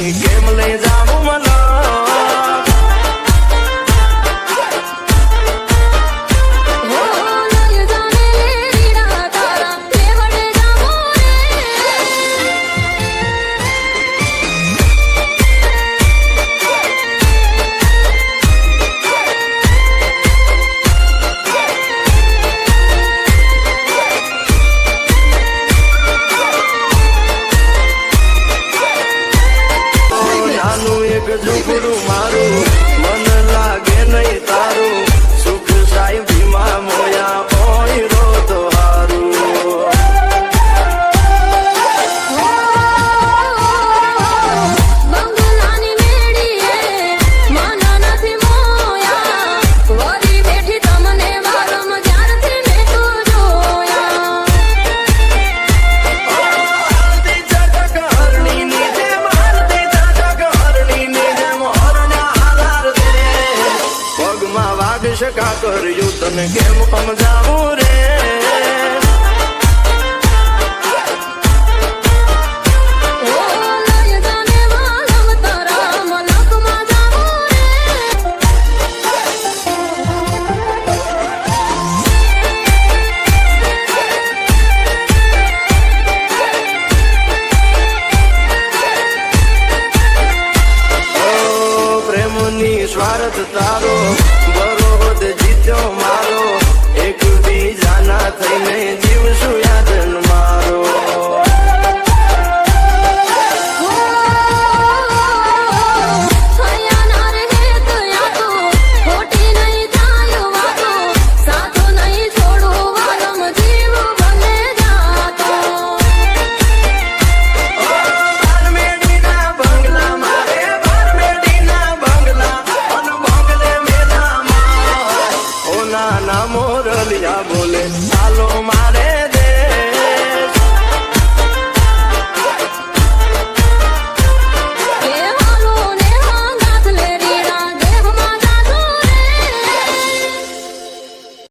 game lays my love. જગતનું ગુરુ મારું. કર્યું તને કેમ સમજાવું રે? સ્વાર્થ તારો